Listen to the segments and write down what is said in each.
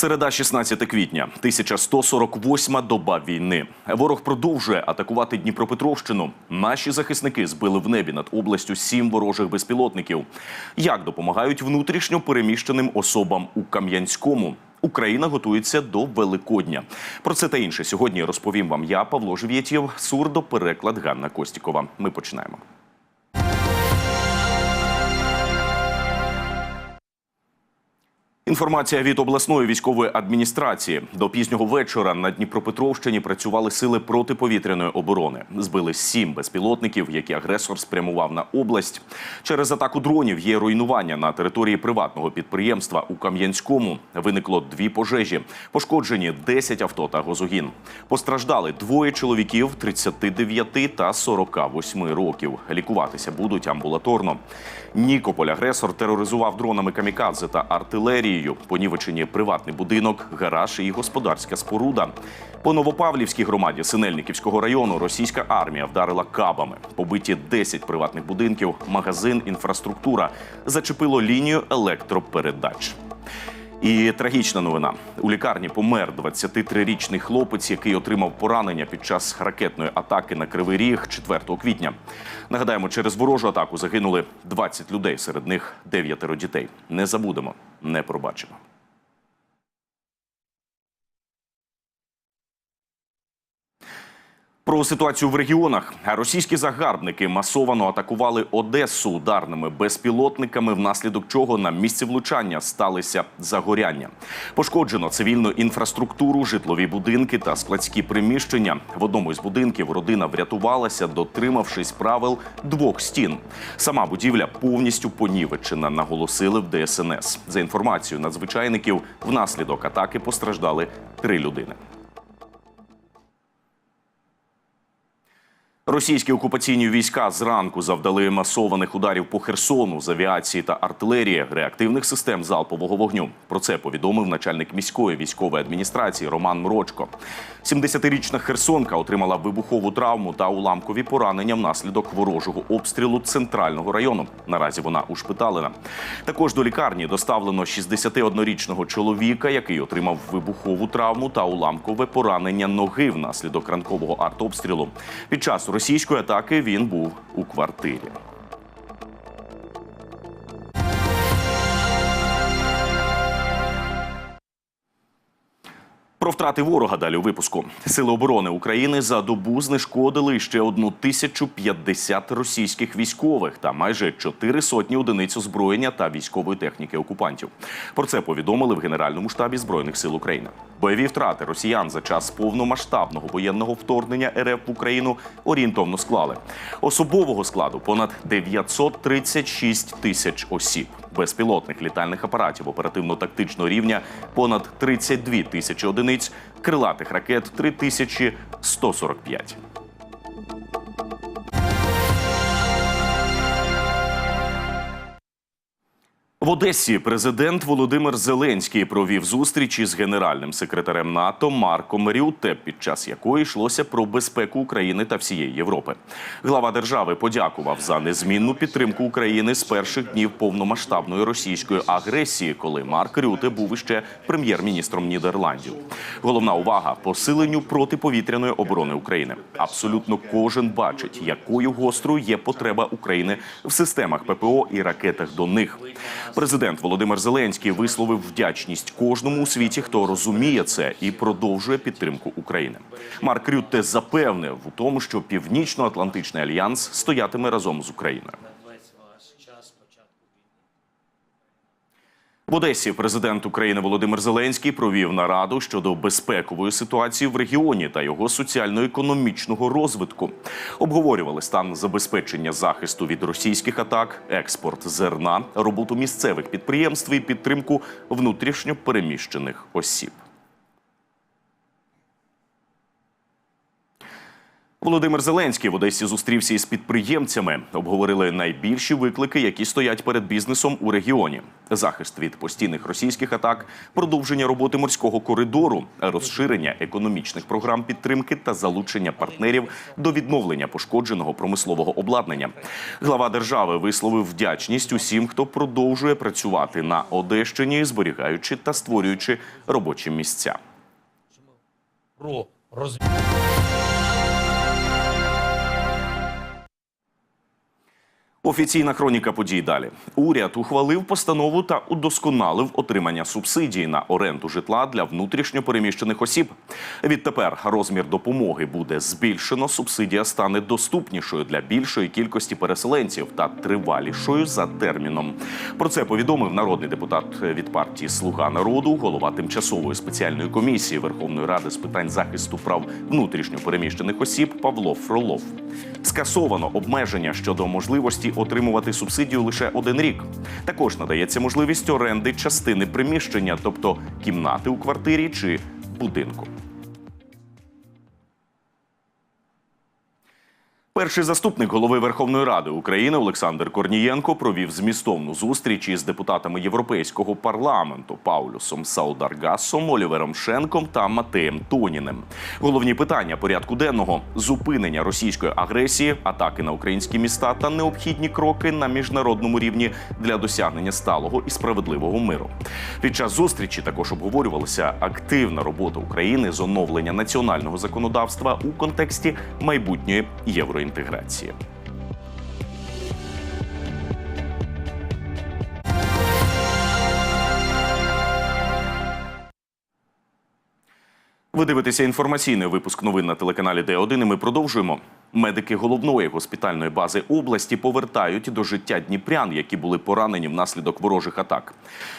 Середа 16 квітня, 1148 доба війни. Ворог продовжує атакувати Дніпропетровщину. Наші захисники збили в небі над областю сім ворожих безпілотників. Як допомагають внутрішньо переміщеним особам у Кам'янському? Україна готується до Великодня. Про це та інше сьогодні розповім вам я, Павло Живєтєв, сурдопереклад Ганна Костікова. Ми починаємо. Інформація від обласної військової адміністрації до пізнього вечора на Дніпропетровщині працювали сили протиповітряної оборони. Збили сім безпілотників, які агресор спрямував на область. Через атаку дронів є руйнування на території приватного підприємства у Кам'янському. Виникло дві пожежі. Пошкоджені 10 авто та газогін. Постраждали двоє чоловіків 39 та 48 років. Лікуватися будуть амбулаторно. Нікополь агресор тероризував дронами камікадзе та артилерією. Понівечені приватний будинок, гараж і господарська споруда. По Новопавлівській громаді Синельниківського району російська армія вдарила кабами. Побиті 10 приватних будинків, магазин, інфраструктура. Зачепило лінію електропередач. І трагічна новина у лікарні помер 23-річний хлопець, який отримав поранення під час ракетної атаки на Кривий Ріг 4 квітня. Нагадаємо, через ворожу атаку загинули 20 людей, серед них дев'ятеро дітей. Не забудемо, не пробачимо. Про ситуацію в регіонах російські загарбники масовано атакували Одесу ударними безпілотниками, внаслідок чого на місці влучання сталися загоряння. Пошкоджено цивільну інфраструктуру, житлові будинки та складські приміщення. В одному із будинків родина врятувалася, дотримавшись правил двох стін. Сама будівля повністю понівечена, наголосили в ДСНС. За інформацією надзвичайників, внаслідок атаки постраждали три людини. Російські окупаційні війська зранку завдали масованих ударів по Херсону з авіації та артилерії реактивних систем залпового вогню. Про це повідомив начальник міської військової адміністрації Роман Мрочко. 70-річна Херсонка отримала вибухову травму та уламкові поранення внаслідок ворожого обстрілу центрального району. Наразі вона ушпиталена. Також до лікарні доставлено 61-річного чоловіка, який отримав вибухову травму та уламкове поранення ноги внаслідок ранкового артобстрілу. Під час російської атаки він був у квартирі. Про втрати ворога далі у випуску. Сили оборони України за добу знешкодили ще одну тисячу п'ятдесят російських військових та майже чотири сотні одиниць озброєння та військової техніки окупантів. Про це повідомили в Генеральному штабі збройних сил України. Бойові втрати росіян за час повномасштабного воєнного вторгнення РФ в Україну орієнтовно склали особового складу понад 936 тисяч осіб. Безпілотних літальних апаратів оперативно-тактичного рівня понад 32 тисячі одиниць, крилатих ракет 3145. Одесі президент Володимир Зеленський провів зустрічі з генеральним секретарем НАТО Марком Рютте, під час якої йшлося про безпеку України та всієї Європи. Глава держави подякував за незмінну підтримку України з перших днів повномасштабної російської агресії, коли Марк Рюте був іще прем'єр-міністром Нідерландів. Головна увага посиленню протиповітряної оборони України. Абсолютно кожен бачить, якою гострою є потреба України в системах ППО і ракетах до них. Президент Володимир Зеленський висловив вдячність кожному у світі, хто розуміє це і продовжує підтримку України. Марк Рютте запевнив у тому, що Північно-Атлантичний альянс стоятиме разом з Україною. весь ваш час початку війни. В Одесі президент України Володимир Зеленський провів нараду щодо безпекової ситуації в регіоні та його соціально-економічного розвитку. Обговорювали стан забезпечення захисту від російських атак, експорт зерна, роботу місцевих підприємств і підтримку внутрішньо переміщених осіб. Володимир Зеленський в Одесі зустрівся із підприємцями. Обговорили найбільші виклики, які стоять перед бізнесом у регіоні: захист від постійних російських атак, продовження роботи морського коридору, розширення економічних програм підтримки та залучення партнерів до відновлення пошкодженого промислового обладнання. Глава держави висловив вдячність усім, хто продовжує працювати на Одещині, зберігаючи та створюючи робочі місця. про роз... Офіційна хроніка подій далі. Уряд ухвалив постанову та удосконалив отримання субсидії на оренду житла для внутрішньо переміщених осіб. Відтепер розмір допомоги буде збільшено. Субсидія стане доступнішою для більшої кількості переселенців та тривалішою за терміном. Про це повідомив народний депутат від партії Слуга народу, голова тимчасової спеціальної комісії Верховної Ради з питань захисту прав внутрішньо переміщених осіб Павло Фролов. Скасовано обмеження щодо можливості отримувати субсидію лише один рік. Також надається можливість оренди частини приміщення, тобто кімнати у квартирі чи будинку. Перший заступник голови Верховної Ради України Олександр Корнієнко провів змістовну зустріч із депутатами Європейського парламенту Паулюсом Саударгасом, Олівером Шенком та Матеєм Тоніним. Головні питання порядку денного зупинення російської агресії, атаки на українські міста та необхідні кроки на міжнародному рівні для досягнення сталого і справедливого миру. Під час зустрічі також обговорювалася активна робота України з оновлення національного законодавства у контексті майбутньої євроінтеграції. Ви дивитеся інформаційний випуск новин на телеканалі Д1 і ми продовжуємо. Медики головної госпітальної бази області повертають до життя дніпрян, які були поранені внаслідок ворожих атак.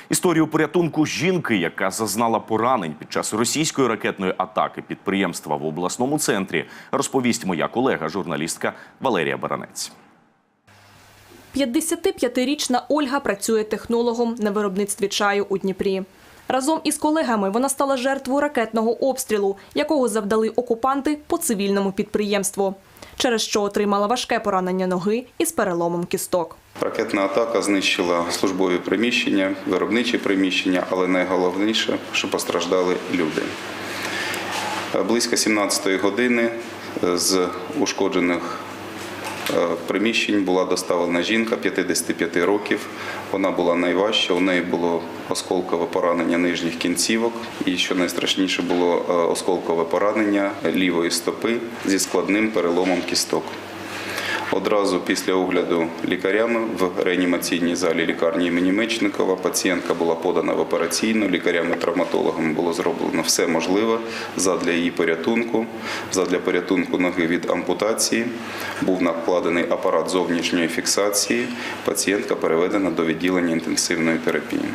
Історію порятунку жінки, яка зазнала поранень під час російської ракетної атаки підприємства в обласному центрі, розповість моя колега, журналістка Валерія Баранець. 55-річна Ольга працює технологом на виробництві чаю у Дніпрі. Разом із колегами вона стала жертвою ракетного обстрілу, якого завдали окупанти по цивільному підприємству, через що отримала важке поранення ноги із переломом кісток. Ракетна атака знищила службові приміщення, виробничі приміщення, але найголовніше, що постраждали люди. Близько 17-ї години з ушкоджених приміщень була доставлена жінка 55 років. Вона була найважча, у неї було осколкове поранення нижніх кінцівок, і що найстрашніше було е, осколкове поранення лівої стопи зі складним переломом кісток. Одразу після огляду лікарями в реанімаційній залі лікарні імені Мечникова пацієнтка була подана в операційну. Лікарями-травматологами було зроблено все можливе задля її порятунку. Задля порятунку ноги від ампутації був накладений апарат зовнішньої фіксації. Пацієнтка переведена до відділення інтенсивної терапії.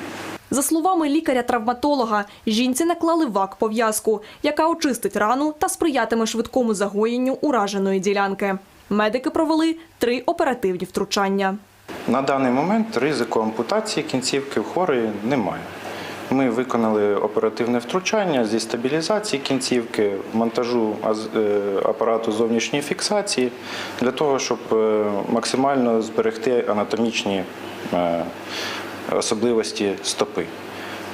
За словами лікаря-травматолога, жінці наклали вак-пов'язку, яка очистить рану та сприятиме швидкому загоєнню ураженої ділянки. Медики провели три оперативні втручання. На даний момент ризику ампутації кінцівки в хворої немає. Ми виконали оперативне втручання зі стабілізації кінцівки, монтажу е, апарату зовнішньої фіксації для того, щоб е, максимально зберегти анатомічні е, особливості стопи.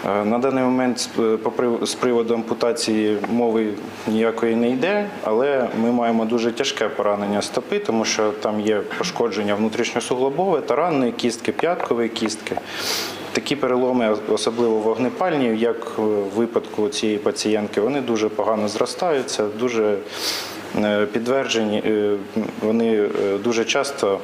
Е, На даний момент прив- з приводу ампутації мови ніякої не йде, але ми маємо дуже тяжке поранення стопи, тому що там є пошкодження внутрішньосуглобове, таранної кістки, п'яткової кістки. Такі переломи, особливо вогнепальні, як в випадку цієї пацієнтки, вони дуже погано зростаються, дуже е, підтверджені, е, вони е, дуже часто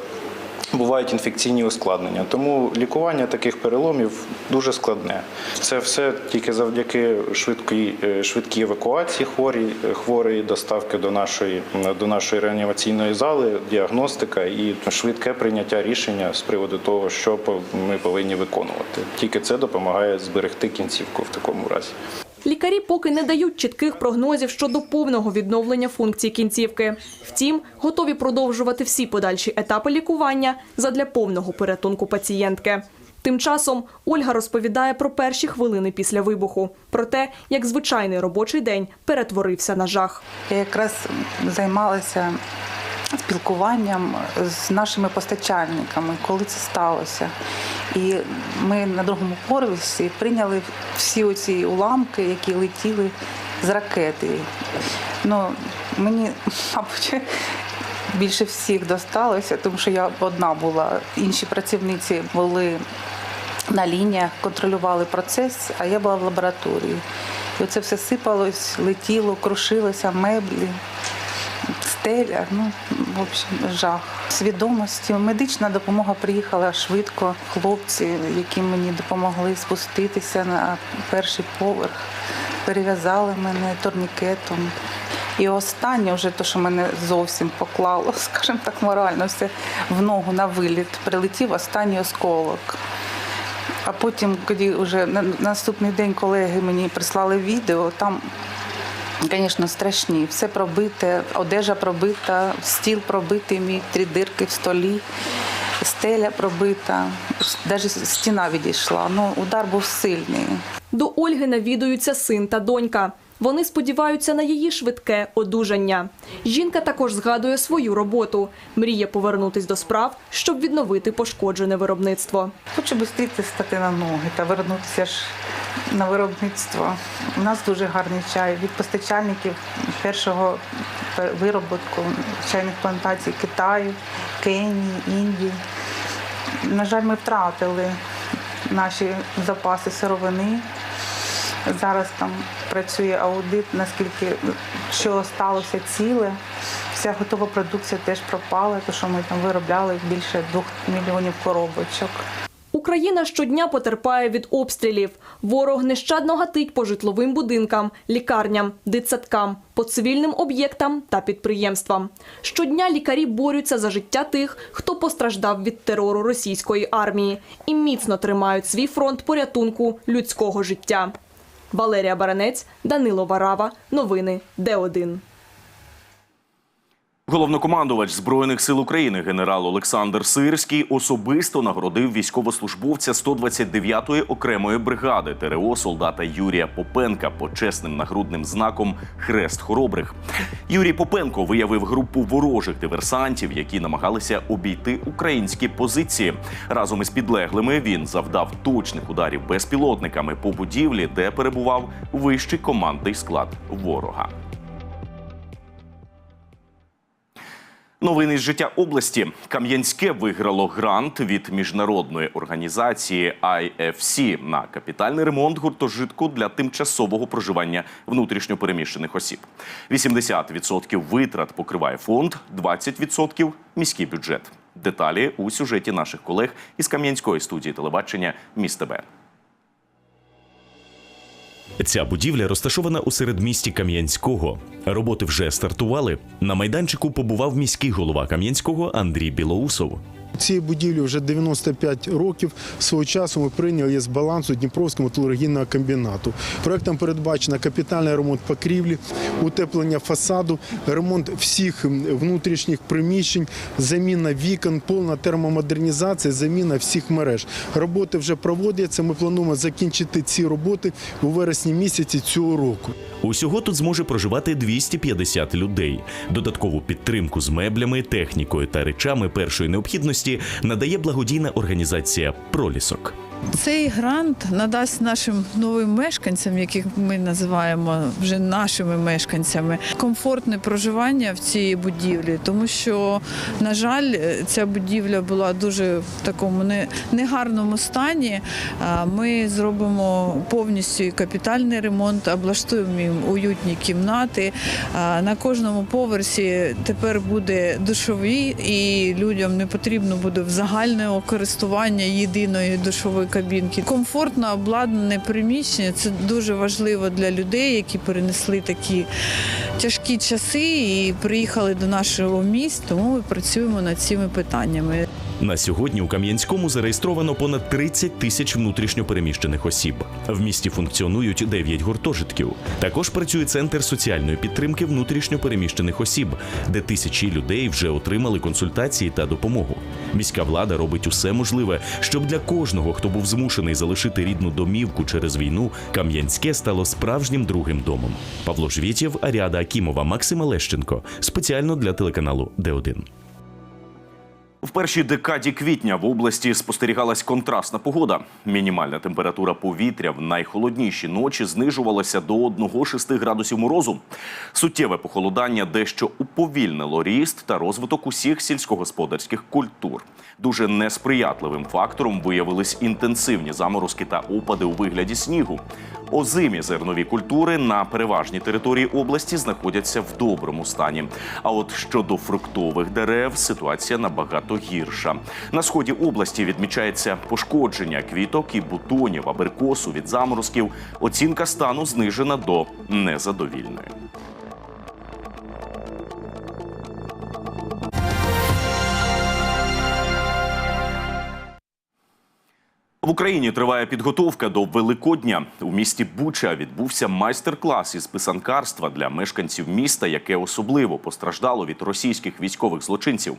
бувають інфекційні ускладнення. Тому лікування таких переломів дуже складне. Це все тільки завдяки швидкій, е, швидкій евакуації хворі, хворої, доставки до нашої, до нашої реанімаційної зали, діагностика і швидке прийняття рішення з приводу того, що ми повинні виконувати. Тільки це допомагає зберегти кінцівку в такому разі. Лікарі поки не дають чітких прогнозів щодо повного відновлення функцій кінцівки. Втім, готові продовжувати всі подальші етапи лікування задля повного порятунку пацієнтки. Тим часом Ольга розповідає про перші хвилини після вибуху, про те, як звичайний робочий день перетворився на жах. Я якраз займалася спілкуванням з нашими постачальниками, коли це сталося. І ми на другому поверсі прийняли всі оці уламки, які летіли з ракети. Ну, мені, мабуть, більше всіх досталося, тому що я одна була. Інші працівниці були на лініях, контролювали процес, а я була в лабораторії. І оце все сипалось, летіло, крушилося, меблі, стеля. Ну, в общем, жах. Свідомості. Медична допомога приїхала швидко. Хлопці, які мені допомогли спуститися на перший поверх, перев'язали мене турнікетом. І останнє, вже то, що мене зовсім поклало, скажімо так, морально все в ногу на виліт, прилетів останній осколок. А потім, коли вже на наступний день колеги мені прислали відео, там, звісно, страшні. Все пробите, одежа пробита, стіл пробитий, мій три дирки в столі, стеля пробита, навіть стіна відійшла. Ну, удар був сильний. До Ольги навідуються син та донька. Вони сподіваються на її швидке одужання. Жінка також згадує свою роботу. Мріє повернутись до справ, щоб відновити пошкоджене виробництво. Хочу швидше стати на ноги та вернутися ж на виробництво. У нас дуже гарний чай від постачальників першого виробітку чайних плантацій Китаю, Кенії, Індії. На жаль, ми втратили наші запаси сировини. Зараз там працює аудит, наскільки що сталося ціле. Вся готова продукція теж пропала, тому що ми там виробляли більше двох мільйонів коробочок. Україна щодня потерпає від обстрілів. Ворог нещадно гатить по житловим будинкам, лікарням, дитсадкам, по цивільним об'єктам та підприємствам. Щодня лікарі борються за життя тих, хто постраждав від терору російської армії, і міцно тримають свій фронт порятунку людського життя. Валерія Баранець, Данило Варава. Новини Д1. Головнокомандувач збройних сил України генерал Олександр Сирський особисто нагородив військовослужбовця 129-ї окремої бригади ТРО солдата Юрія Попенка почесним нагрудним знаком Хрест Хоробрих. Юрій Попенко виявив групу ворожих диверсантів, які намагалися обійти українські позиції. Разом із підлеглими він завдав точних ударів безпілотниками по будівлі, де перебував вищий командний склад ворога. Новини з життя області. Кам'янське виграло грант від міжнародної організації IFC на капітальний ремонт гуртожитку для тимчасового проживання внутрішньопереміщених осіб. 80% витрат покриває фонд, 20% – міський бюджет. Деталі у сюжеті наших колег із Кам'янської студії телебачення «Міст ТБ». Ця будівля розташована у середмісті Кам'янського. Роботи вже стартували. На майданчику побував міський голова Кам'янського Андрій Білоусов. Цій будівлі вже 95 років. Свого часу ми прийняли з балансу Дніпровського металургійного комбінату. Проектом передбачено капітальний ремонт покрівлі, утеплення фасаду, ремонт всіх внутрішніх приміщень, заміна вікон, повна термомодернізація, заміна всіх мереж. Роботи вже проводяться. Ми плануємо закінчити ці роботи у вересні місяці цього року. Усього тут зможе проживати 250 людей. Додаткову підтримку з меблями, технікою та речами першої необхідності надає благодійна організація Пролісок. Цей грант надасть нашим новим мешканцям, яких ми називаємо вже нашими мешканцями, комфортне проживання в цій будівлі, тому що, на жаль, ця будівля була дуже в такому негарному стані. Ми зробимо повністю капітальний ремонт, облаштуємо їм уютні кімнати. На кожному поверсі тепер буде душові, і людям не потрібно буде в загальне користування єдиної душової кабінки. Комфортно обладнане приміщення це дуже важливо для людей, які перенесли такі тяжкі часи і приїхали до нашого міста. Тому ми працюємо над цими питаннями. На сьогодні у Кам'янському зареєстровано понад 30 тисяч внутрішньопереміщених осіб. В місті функціонують 9 гуртожитків. Також працює центр соціальної підтримки внутрішньопереміщених осіб, де тисячі людей вже отримали консультації та допомогу. Міська влада робить усе можливе, щоб для кожного, хто був змушений залишити рідну домівку через війну, Кам'янське стало справжнім другим домом. Павло Жвітєв, Аріада Акімова, Максим Лещенко. Спеціально для телеканалу Д1. В першій декаді квітня в області спостерігалась контрастна погода. Мінімальна температура повітря в найхолодніші ночі знижувалася до 1-6 градусів морозу. Суттєве похолодання дещо уповільнило ріст та розвиток усіх сільськогосподарських культур. Дуже несприятливим фактором виявились інтенсивні заморозки та опади у вигляді снігу. Озимі зернові культури на переважній території області знаходяться в доброму стані. А от щодо фруктових дерев ситуація набагато гірша. На сході області відмічається пошкодження квіток і бутонів аберкосу від заморозків. Оцінка стану знижена до незадовільної. В Україні триває підготовка до Великодня. У місті Буча відбувся майстер-клас із писанкарства для мешканців міста, яке особливо постраждало від російських військових злочинців.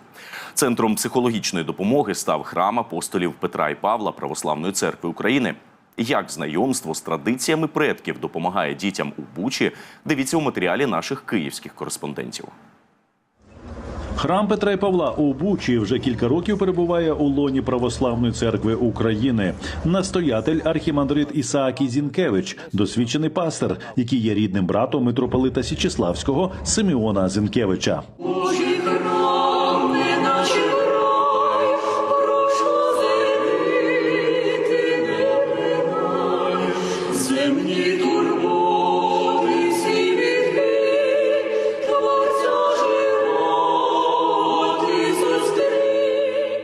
Центром психологічної допомоги став храм апостолів Петра і Павла Православної церкви України. Як знайомство з традиціями предків допомагає дітям у Бучі, дивіться у матеріалі наших київських кореспондентів. Храм Петра і Павла у Бучі вже кілька років перебуває у лоні Православної церкви України. Настоятель архімандрит Ісаакій Зінкевич, досвідчений пастир, який є рідним братом митрополита Січеславського Симеона Зінкевича.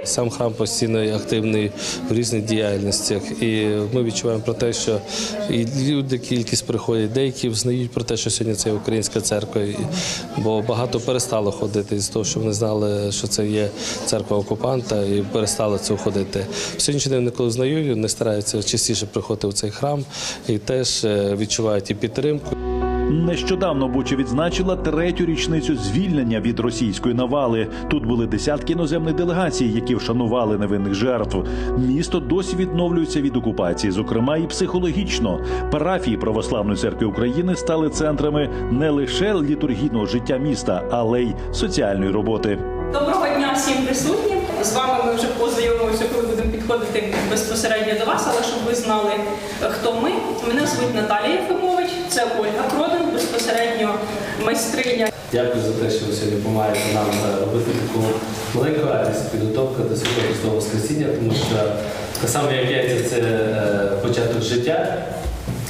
Сам храм постійно активний в різних діяльностях, і ми відчуваємо про те, що і люди кількість приходять, деякі взнають про те, що сьогодні це українська церква, бо багато перестало ходити з того, що вони знали, що це є церква окупанта, і перестали це ходити. Сьогоднішній день коли знають, вони стараються частіше приходити в цей храм і теж е, відчувають і підтримку. Нещодавно Буча відзначила третю річницю звільнення від російської навали. Тут були десятки іноземних делегацій, які вшанували невинних жертв. Місто досі відновлюється від окупації, зокрема і психологічно. Парафії Православної церкви України стали центрами не лише літургійного життя міста, але й соціальної роботи. Доброго дня всім присутнім. З вами ми вже познайомимося, коли будемо підходити безпосередньо до вас, але щоб ви знали, хто ми. Мене звуть Наталія Єфимович, це Ольга Продан, безпосередньо майстриня. Дякую за те, що ви сьогодні допомагаєте нам е, робити таку маленьку радість, підготовку до свого Христового Воскресіння, тому що те саме як яйця це е, початок життя.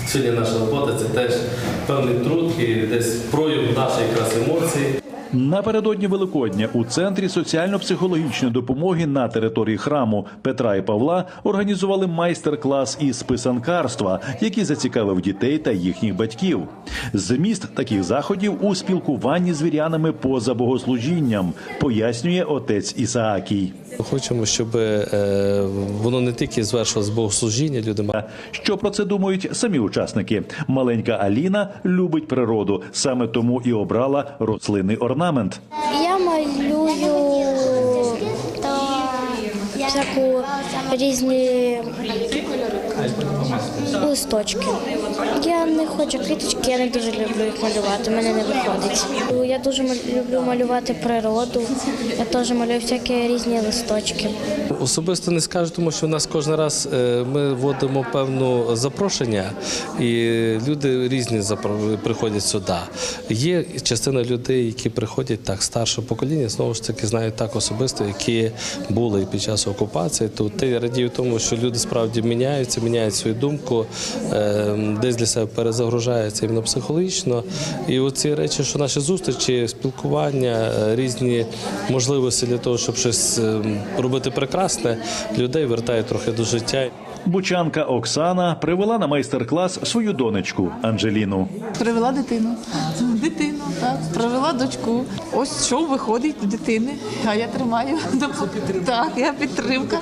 Сьогодні наша робота це теж певний труд і десь прояв нашої якраз емоцій. Напередодні Великодня у центрі соціально-психологічної допомоги на території храму Петра і Павла організували майстер-клас із писанкарства, який зацікавив дітей та їхніх батьків. Зміст таких заходів у спілкуванні з вірянами поза богослужінням, пояснює отець Ісаакій. Хочемо, щоб е, воно не тільки звершилось богослужіння, люди мали Що про це думають самі учасники? Маленька Аліна любить природу, саме тому і обрала рослинний орнамент. Я малюю та всяку різні листочки. Я не хочу квіточки, я не дуже люблю їх малювати, мене не виходить. Я дуже люблю малювати природу, я теж малюю всякі різні листочки. Особисто не скажу, тому що в нас кожен раз е, ми вводимо певну запрошення, і люди різні приходять сюди. Є частина людей, які приходять так, старше покоління, знову ж таки знають так особисто, які були під час окупації. То я радію тому, що люди справді міняються, міняють свою думку, десь для себе перезагружається іменно психологічно. І оці речі, що наші зустрічі, спілкування, е, різні можливості для того, щоб щось е, робити прекрасне, людей вертає трохи до життя. Бучанка Оксана привела на майстер-клас свою донечку Анжеліну. Привела дитину. дитину, так, провела дочку. Ось що виходить у дитини, а я тримаю. Так, я підтримка.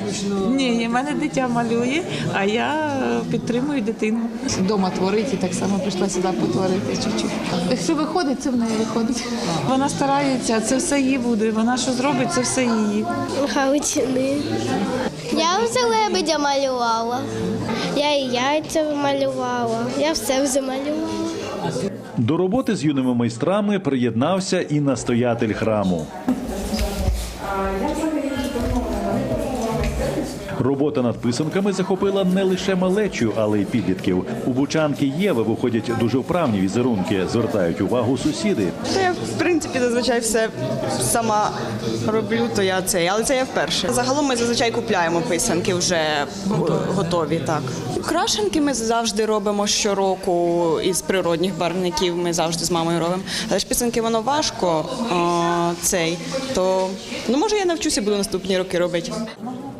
Ні, в мене дитя малює, а я підтримую дитину. Дома творить і так само прийшла сюди потворити чуть-чуть. Якщо виходить, це в неї виходить. Вона старається, це все її буде. Вона що зробить, це все її. Галичини. Я вже лебедя малювала. Я і яйця малювала. Я все вже малювала. До роботи з юними майстрами приєднався і настоятель храму. Робота над писанками захопила не лише малечу, але й підлітків. У бучанки Єви виходять дуже вправні візерунки, звертають увагу сусіди. Та я в принципі зазвичай все сама роблю, то я це, але це я вперше. Загалом ми зазвичай купляємо писанки вже готові. Так крашенки ми завжди робимо щороку із природних барвників. Ми завжди з мамою робимо. Але ж писанки воно важко а, цей. То ну може я навчуся, буду наступні роки робити.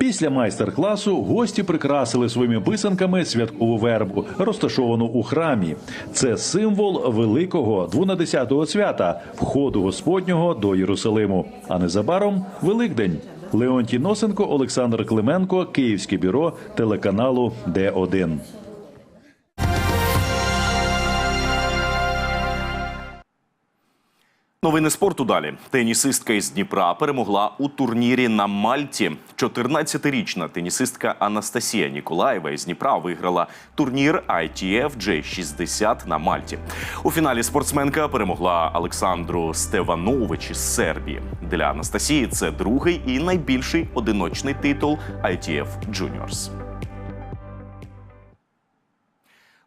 Після майстер-класу гості прикрасили своїми писанками святкову вербу, розташовану у храмі. Це символ великого двонадесятого свята входу Господнього до Єрусалиму. А незабаром Великдень. Леонтій Носенко, Олександр Клименко, Київське бюро телеканалу Д1. Новини спорту далі. Тенісистка із Дніпра перемогла у турнірі на Мальті. 14-річна тенісистка Анастасія Ніколаєва із Дніпра виграла турнір ITF J60 на Мальті. У фіналі спортсменка перемогла Олександру Стеванович із Сербії. Для Анастасії це другий і найбільший одиночний титул ITF Juniors.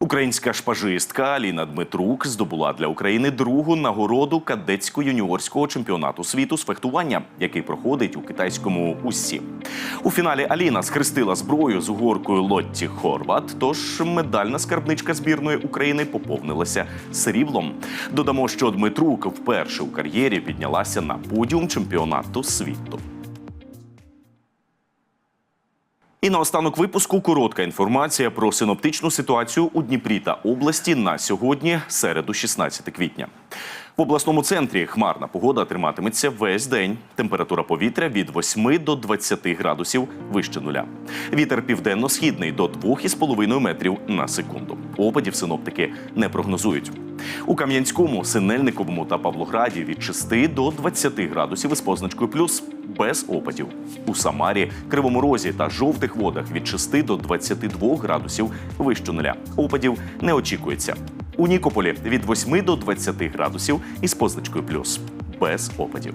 Українська шпажистка Аліна Дмитрук здобула для України другу нагороду кадетсько-юніорського чемпіонату світу з фехтування, який проходить у китайському УСІ. У фіналі Аліна схрестила зброю з угоркою Лотті Хорват. Тож медальна скарбничка збірної України поповнилася сріблом. Додамо, що Дмитрук вперше у кар'єрі піднялася на подіум чемпіонату світу. І наостанок випуску коротка інформація про синоптичну ситуацію у Дніпрі та області на сьогодні, середу, 16 квітня. В обласному центрі хмарна погода триматиметься весь день. Температура повітря від 8 до 20 градусів вище нуля. Вітер південно-східний до 2,5 метрів на секунду. Опадів синоптики не прогнозують. У Кам'янському, Синельниковому та Павлограді від 6 до 20 градусів із позначкою плюс без опадів. У Самарі, Кривому Розі та жовтих водах від 6 до 22 градусів вище нуля. Опадів не очікується. У Нікополі від 8 до 20 градусів із позначкою плюс без опадів.